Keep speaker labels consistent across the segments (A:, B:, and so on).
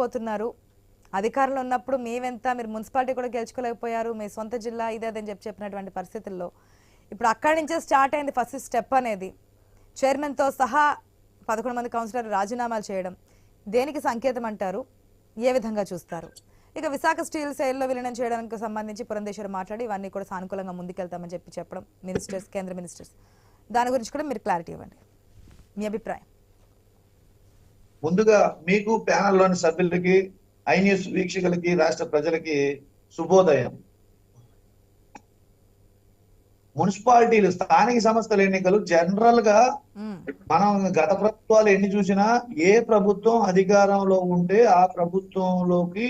A: పోతున్నారు. అధికారంలో ఉన్నప్పుడు మేమెంత మీరు మున్సిపాలిటీ కూడా గెలుచుకోలేకపోయారు మీ సొంత జిల్లా ఇదే అదని చెప్పి చెప్పినటువంటి పరిస్థితుల్లో ఇప్పుడు అక్కడి నుంచే స్టార్ట్ అయింది ఫస్ట్ స్టెప్ అనేది. చైర్మన్తో సహా పదకొండు మంది కౌన్సిలర్ రాజీనామాలు చేయడం. దేనికి సంకేతం అంటారు? ఏ విధంగా చూస్తారు? ఇక విశాఖ స్టీల్ సేల్లో విలీనం చేయడానికి సంబంధించి పురంధేశ్వరి మాట్లాడి ఇవన్నీ కూడా సానుకూలంగా ముందుకెళ్తామని చెప్పి చెప్పడం మినిస్టర్స్ కేంద్ర మినిస్టర్స్. దాని గురించి కూడా మీరు క్లారిటీ ఇవ్వండి. మీ అభిప్రాయం.
B: ముందుగా మీకు ప్యానల్లోని సభ్యులకి ఐ న్యూస్ వీక్షకులకి రాష్ట్ర ప్రజలకి శుభోదయం. మున్సిపాలిటీలు స్థానిక సంస్థల ఎన్నికలు
A: జనరల్గా.
B: మనం గత ప్రభుత్వాలు ఎన్ని చూసినా ఏ ప్రభుత్వం అధికారంలో ఉంటే ఆ ప్రభుత్వంలోకి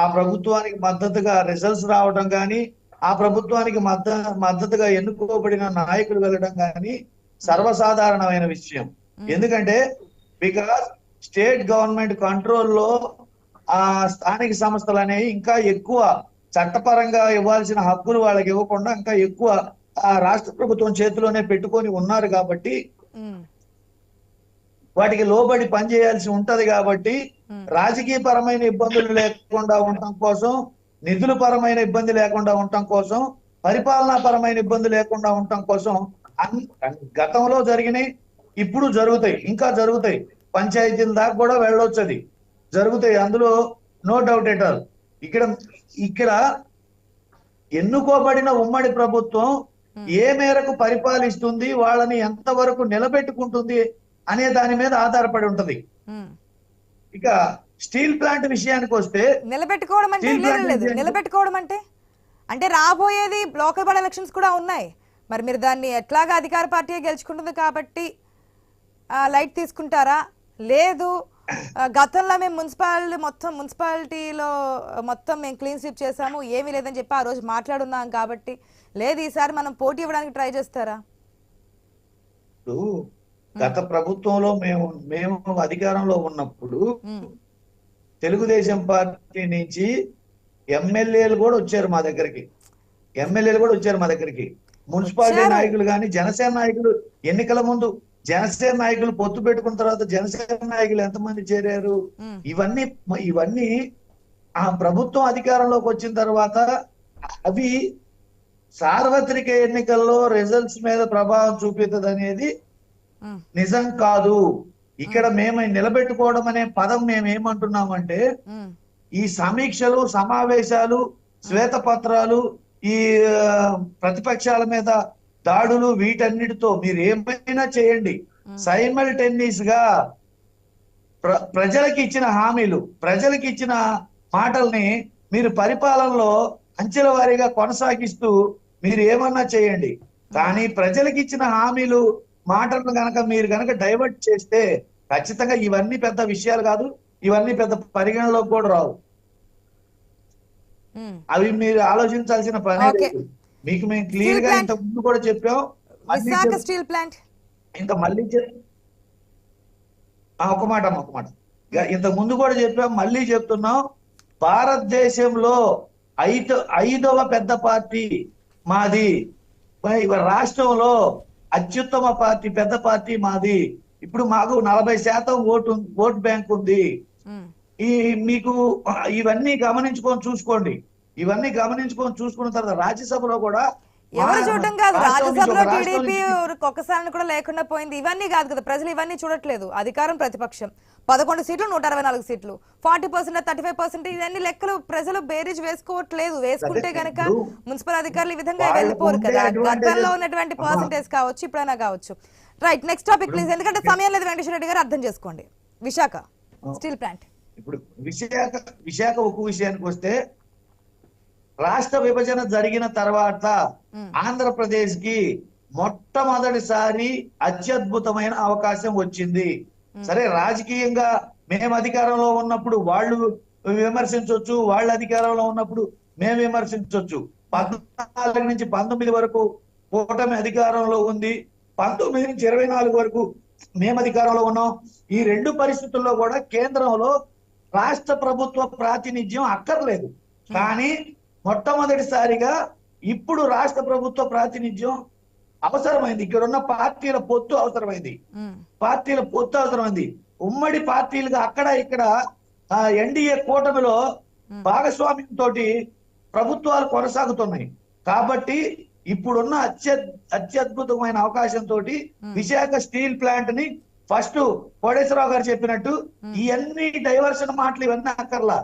B: ఆ ప్రభుత్వానికి మద్దతుగా రిజల్ట్స్ రావడం కానీ ఆ ప్రభుత్వానికి మద్ద మద్దతుగా ఎన్నుకోబడిన నాయకులు వెళ్ళడం కానీ సర్వసాధారణమైన విషయం. ఎందుకంటే బికాస్ స్టేట్ గవర్నమెంట్ కంట్రోల్లో ఆ స్థానిక సంస్థలు అనేవి ఇంకా ఎక్కువ చట్టపరంగా ఇవ్వాల్సిన హక్కులు వాళ్ళకి ఇవ్వకుండా ఇంకా ఎక్కువ ఆ రాష్ట్ర ప్రభుత్వం చేతిలోనే పెట్టుకొని ఉన్నారు కాబట్టి. వాటికి లోబడి పనిచేయాల్సి ఉంటది కాబట్టి. రాజకీయ పరమైన ఇబ్బందులు లేకుండా ఉండటం కోసం నిధుల పరమైన ఇబ్బంది లేకుండా ఉండటం కోసం పరిపాలనా పరమైన ఇబ్బంది లేకుండా ఉండటం కోసం గతంలో జరిగినాయి ఇప్పుడు జరుగుతాయి ఇంకా జరుగుతాయి. పంచాయతీల దాకా కూడా వెళ్ళొచ్చు అది జరుగుతాయి. అందులో నో డౌట్ ఎట్ ఆల్ ఇక్కడ ఇక్కడ ఎన్నుకోబడిన ఉమ్మడి ప్రభుత్వం ఏ మేరకు పరిపాలిస్తుంది వాళ్ళని ఎంతవరకు నిలబెట్టుకుంటుంది అనే దాని మీద ఆధారపడి ఉంటది.
A: మ్మ్.
B: ఇక స్టీల్ ప్లాంట్ విషయానికి వస్తే
A: నిలబెట్టుకోవడం అంటే నిలబెట్టుకోవడం అంటే? అంటే రాబోయేది లోకల్ బాడీ ఎలక్షన్స్ కూడా ఉన్నాయి. మరి మీరు దాన్ని ఎట్లాగా అధికార పార్టీ గెలుచుకుంటుంది కాబట్టి లైట్ తీసుకుంటారా? లేదు. గతంలో మేము మున్సిపాలిటీ మొత్తం మున్సిపాలిటీలో మొత్తం మేము క్లీన్ స్వీప్ చేసాము ఏమీ లేదని చెప్పి ఆ రోజు మాట్లాడున్నాం కాబట్టి. లేదు ఈసారి మనం పోటీ ఇవ్వడానికి ట్రై చేస్తారా?
B: ఇప్పుడు గత ప్రభుత్వంలో మేము మేము అధికారంలో ఉన్నప్పుడు తెలుగుదేశం పార్టీ నుంచి ఎమ్మెల్యేలు కూడా వచ్చారు మా దగ్గరికి. ఎమ్మెల్యేలు కూడా వచ్చారు మా దగ్గరికి. మున్సిపాలిటీ. నాయకులు కానీ జనసేన నాయకులు ఎన్నికల ముందు జనసేన నాయకులు పొత్తు పెట్టుకున్న తర్వాత జనసేన నాయకులు ఎంతమంది చేరారు? ఇవన్నీ ఇవన్నీ ఆ ప్రభుత్వం అధికారంలోకి వచ్చిన తర్వాత అవి సార్వత్రిక ఎన్నికల్లో రిజల్ట్స్ మీద ప్రభావం చూపిస్తుంది అనేది నిజం కాదు. ఇక్కడ మేము నిలబెట్టుకోవడం అనే పదం మేము ఏమంటున్నామంటే ఈ సమీక్షలు సమావేశాలు శ్వేతపత్రాలు ఈ ప్రతిపక్షాల మీద దాడులు వీటన్నిటితో మీరు ఏమైనా చేయండి. సైమల్టేనియస్గా ప్ర ప్రజలకి ఇచ్చిన హామీలు ప్రజలకి ఇచ్చిన మాటల్ని మీరు పరిపాలనలో అంచెల వారీగా కొనసాగిస్తూ మీరు ఏమన్నా చేయండి. కానీ ప్రజలకి ఇచ్చిన హామీలు మాటలను గనక మీరు గనక డైవర్ట్ చేస్తే ఖచ్చితంగా ఇవన్నీ పెద్ద విషయాలు కాదు ఇవన్నీ పెద్ద పరిగణలోకి కూడా రావు. అవి మీరు ఆలోచించాల్సిన పని. మీకు మేము
A: క్లియర్గా.
B: ఇంత ముందు కూడా చెప్పాం
A: విశాఖ స్టీల్ ప్లాంట్.
B: ఇంకా మళ్ళీ ఒక మాట ఒక మాట. ఇంత ముందు కూడా చెప్పాం మళ్ళీ చెప్తున్నాం భారతదేశంలో ఐదు ఐదవ పెద్ద పార్టీ మాది. రాష్ట్రంలో అత్యుత్తమ పార్టీ పెద్ద పార్టీ మాది. ఇప్పుడు మాకు నలభై శాతం ఓటు ఓటు బ్యాంక్ ఉంది. ఈ మీకు ఇవన్నీ గమనించుకొని చూసుకోండి. ఇవన్నీ గమనించుకొని చూసుకున్న తర్వాత రాజ్యసభలో కూడా
A: ఎవరు చూడటం కాదు రాజ్యసభలో టీడీపీ ఒక్కసారి కూడా లేకుండా పోయింది. ఇవన్నీ కాదు కదా ప్రజలు ఇవన్నీ చూడట్లేదు. అధికారం ప్రతిపక్షం. పదకొండు సీట్లు నూట అరవై నాలుగు సీట్లు. Forty percent thirty five percent ఇవన్నీ లెక్కలు ప్రజలు బేరీజ్ వేసుకోవట్లేదు. వేసుకుంటే గనక మున్సిపల్ అధికారులు ఈ విధంగా వెళ్ళిపోరు కదా. గతంలో ఉన్నటువంటి పర్సంటేజ్ కావచ్చు ఇప్పుడైనా కావచ్చు. రైట్ నెక్స్ట్ టాపిక్ ప్లీజ్ ఎందుకంటే సమయం లేదు వెంకటేశ్వర రెడ్డి గారు అర్థం చేసుకోండి. Visakha steel plant.
B: ఇప్పుడు విశాఖ విశాఖ ఉక్కు విషయానికి వస్తే రాష్ట్ర విభజన జరిగిన తర్వాత. ఆంధ్రప్రదేశ్కి మొట్టమొదటిసారి అత్యద్భుతమైన అవకాశం వచ్చింది. సరే రాజకీయంగా మేము అధికారంలో ఉన్నప్పుడు వాళ్ళు విమర్శించవచ్చు వాళ్ళు అధికారంలో ఉన్నప్పుడు మేము విమర్శించవచ్చు పద్నాలుగు నుంచి పంతొమ్మిది వరకు కూటమి అధికారంలో ఉంది. పంతొమ్మిది నుంచి ఇరవై నాలుగు వరకు మేము అధికారంలో ఉన్నాం. ఈ రెండు పరిస్థితుల్లో కూడా కేంద్రంలో రాష్ట్ర ప్రభుత్వ ప్రాతినిధ్యం అక్కర్లేదు. కానీ మొట్టమొదటిసారిగా ఇప్పుడు రాష్ట్ర ప్రభుత్వ ప్రాతినిధ్యం అవసరమైంది. ఇక్కడ ఉన్న పార్టీల పొత్తు అవసరమైంది. పార్టీల పొత్తు అవసరమైంది. ఉమ్మడి పార్టీలుగా అక్కడ ఇక్కడ ఎన్డీఏ కూటమిలో భాగస్వామ్యంతో ప్రభుత్వాలు కొనసాగుతున్నాయి. కాబట్టి ఇప్పుడున్న అత్య అత్యద్భుతమైన అవకాశంతో విశాఖ స్టీల్ ప్లాంట్ని ఫస్ట్ కోటేశ్వరరావు గారు చెప్పినట్టు ఇవన్నీ డైవర్షన్ మాటలు ఇవన్నీ అక్కర్లా.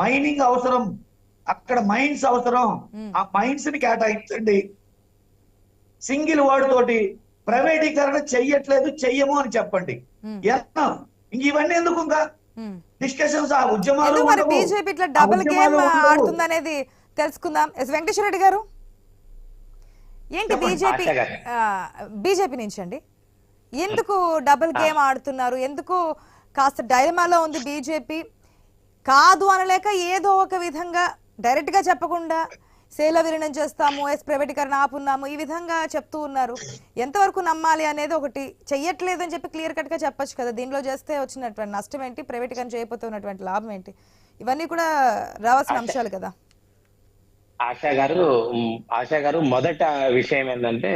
B: మైనింగ్ అవసరం. అక్కడ మైన్స్ అవసరం. ఆ మైన్స్ని కేటాయించండి. సింగిల్ వర్డ్ తోటి ప్రైవేటీకరణ చెయ్యట్లేదు చెయ్యము అని చెప్పండి. ఇంక ఇవన్నీ ఎందుకు ఇంకా. డిస్కషన్స్ ఆ ఉద్యమాలు.
A: బీజేపీ ఇట్లా డబుల్ గేమ్. ఆడుతుందనేది తెలుసుకుందాం. ఎస్ వెంకటేశ్వర రెడ్డి గారు ఏంటి బీజేపీ. బీజేపీ నుంచి అండి? ఎందుకు డబుల్ గేమ్ ఆడుతున్నారు? ఎందుకు కాస్త డైలమాలో ఉంది బీజేపీ? కాదు అనలేక ఏదో ఒక విధంగా డైరెక్ట్గా చెప్పకుండా సేల విలీనం చేస్తాము ఎస్ ప్రైవేటీకరణ ఆపున్నాము ఈ విధంగా చెప్తూ ఉన్నారు. ఎంతవరకు నమ్మాలి అనేది ఒకటి చెయ్యట్లేదు అని చెప్పి క్లియర్ కట్గా చెప్పొచ్చు కదా. దీనిలో చేస్తే వచ్చినటువంటి నష్టం ఏంటి ప్రైవేటీకరణ చేయకపోతే ఉన్నటువంటి లాభం ఏంటి? ఇవన్నీ కూడా రావాల్సిన అంశాలు కదా.
C: ఆశా గారు ఆశా గారు మొదట విషయం ఏంటంటే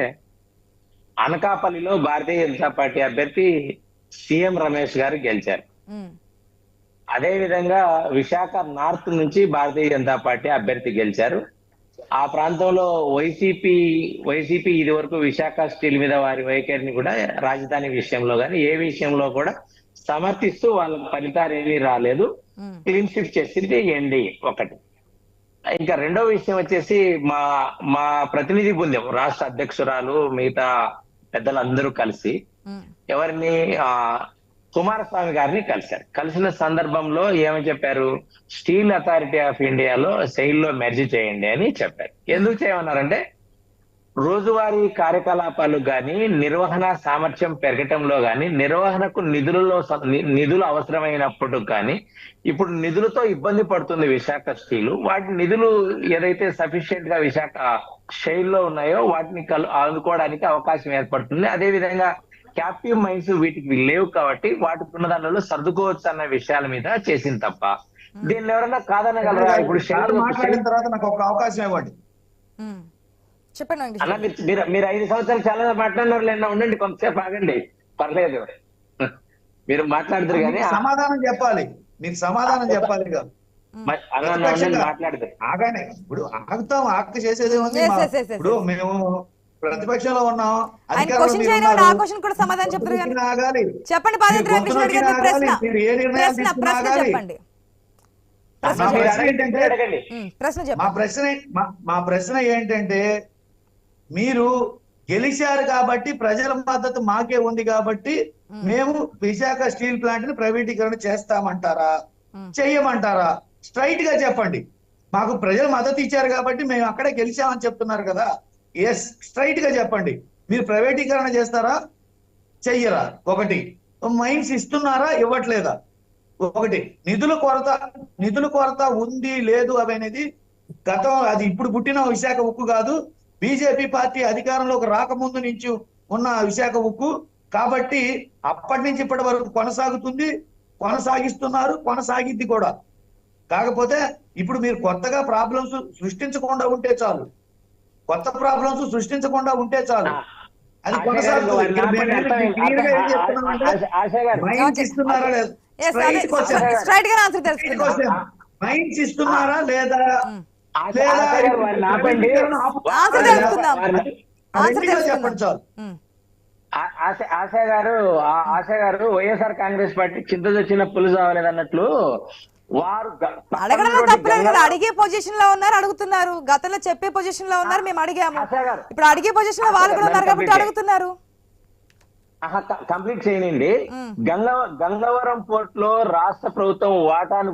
C: అనకాపల్లిలో భారతీయ జనతా పార్టీ అభ్యర్థి సీఎం రమేష్ గారు గెలిచారు. అదే విధంగా విశాఖ నార్త్ నుంచి భారతీయ జనతా పార్టీ అభ్యర్థి గెలిచారు. ఆ ప్రాంతంలో వైసీపీ వైసీపీ ఇది వరకు విశాఖ స్టీల్ మీద వారి వైఖరిని కూడా రాజధాని విషయంలో కానీ ఏ విషయంలో కూడా సమర్థిస్తూ వాళ్ళ ఫలితాలు ఏమీ రాలేదు. క్లీన్ షిఫ్ట్ చేసింది ఎండి ఒకటి. ఇంకా రెండో విషయం వచ్చేసి మా మా ప్రతినిధి బృందం రాష్ట్ర అధ్యక్షురాలు మిగతా పెద్దలందరూ కలిసి ఎవరిని ఆ కుమారస్వామి గారిని కలిశారు. కలిసిన సందర్భంలో ఏమని చెప్పారు? స్టీల్ అథారిటీ ఆఫ్ ఇండియాలో సెయిల్లో మెర్జ్ చేయండి అని చెప్పారు. ఎందుకు చేయమన్నారంటే రోజువారీ కార్యకలాపాలు కానీ నిర్వహణ సామర్థ్యం పెరగటంలో కానీ నిర్వహణకు నిధులలో నిధులు అవసరమైనప్పుడు కానీ ఇప్పుడు నిధులతో ఇబ్బంది పడుతుంది విశాఖ స్టీలు. వాటి నిధులు ఏదైతే సఫిషియెంట్గా విశాఖ శైల్లో ఉన్నాయో వాటిని కలు అందుకోవడానికి అవకాశం ఏర్పడుతుంది. అదే విధంగా క్యాప్టివ్ మైన్స్ వీటికి లేవు కాబట్టి వాటికి ఉన్న దానిలో సర్దుకోవచ్చు అన్న విషయాల మీద చేసింది తప్ప. దీన్ని ఎవరన్నా కాదనగలరా? ఇప్పుడు
B: మాట్లాడిన తర్వాత నాకు ఒక అవకాశం ఇవ్వండి.
A: చెప్పండి
C: అలా మీరు మీరు ఐదు సంవత్సరాలు చాలా మాట్లాడినారు లేదా ఉండండి కొంతసేపు ఆగండి. పర్లేదు. మీరు మాట్లాడదురు కానీ
B: సమాధానం చెప్పాలి. మీకు సమాధానం చెప్పాలి
C: అలా ఉండండి మాట్లాడదు
B: ఆగానే ఇప్పుడు ఆగుతాం ఆక చేసేది ఉంది ఇప్పుడు. మేము ప్రతిపక్షంలో ఉన్నాం
A: చెప్పండి
B: మా ప్రశ్న మా- ప్రశ్న ఏంటంటే మీరు గెలిచారు కాబట్టి ప్రజల మద్దతు మాకే ఉంది కాబట్టి మేము విశాఖ స్టీల్ ప్లాంట్ని ప్రైవేటీకరణ చేస్తామంటారా. చెయ్యమంటారా? స్ట్రైట్గా చెప్పండి. మాకు ప్రజలు మద్దతు ఇచ్చారు కాబట్టి మేము అక్కడే గెలిచామని చెప్తున్నారు కదా. ఎస్ స్ట్రైట్గా చెప్పండి. మీరు ప్రైవేటీకరణ చేస్తారా? చెయ్యరా. ఒకటి. మైన్స్ ఇస్తున్నారా? ఇవ్వట్లేదా? ఒకటి. నిధుల కొరత నిధుల కొరత ఉంది లేదు అవి అనేది గతం అది ఇప్పుడు పుట్టిన విశాఖ ఉక్కు కాదు. బీజేపీ పార్టీ అధికారంలోకి రాకముందు నుంచి ఉన్న విశాఖ ఉక్కు. కాబట్టి అప్పటి నుంచి ఇప్పటి వరకు కొనసాగుతుంది కొనసాగిస్తున్నారు కొనసాగిద్ది కూడా. కాకపోతే ఇప్పుడు మీరు కొత్తగా ప్రాబ్లమ్స్ సృష్టించకుండా ఉంటే చాలు. కొత్త ప్రాబ్లమ్స్ సృష్టించకుండా ఉంటే చాలు. అది మైన్స్ ఇస్తున్నారా లేదా? చెప్పండి చాలు
C: ఆశ ఆశ గారు ఆశ గారు వైఎస్ఆర్ కాంగ్రెస్ పార్టీ చింత తెచ్చిన పులుసు అవ్వలేదన్నట్లు వారు
A: తప్పలేదు కదా. అడిగే పొజిషన్లో ఉన్నారు అడుగుతున్నారు. గతంలో చెప్పే పొజిషన్లో ఉన్నారు మేము అడిగాము. ఇప్పుడు అడిగే పొజిషన్లో వాళ్ళు కూడా ఉన్నారు కాబట్టి అడుగుతున్నారు.
C: కంప్లీట్ చేయనండి. గంగ గంగవరం పోర్ట్లో రాష్ట్ర ప్రభుత్వం వాటాను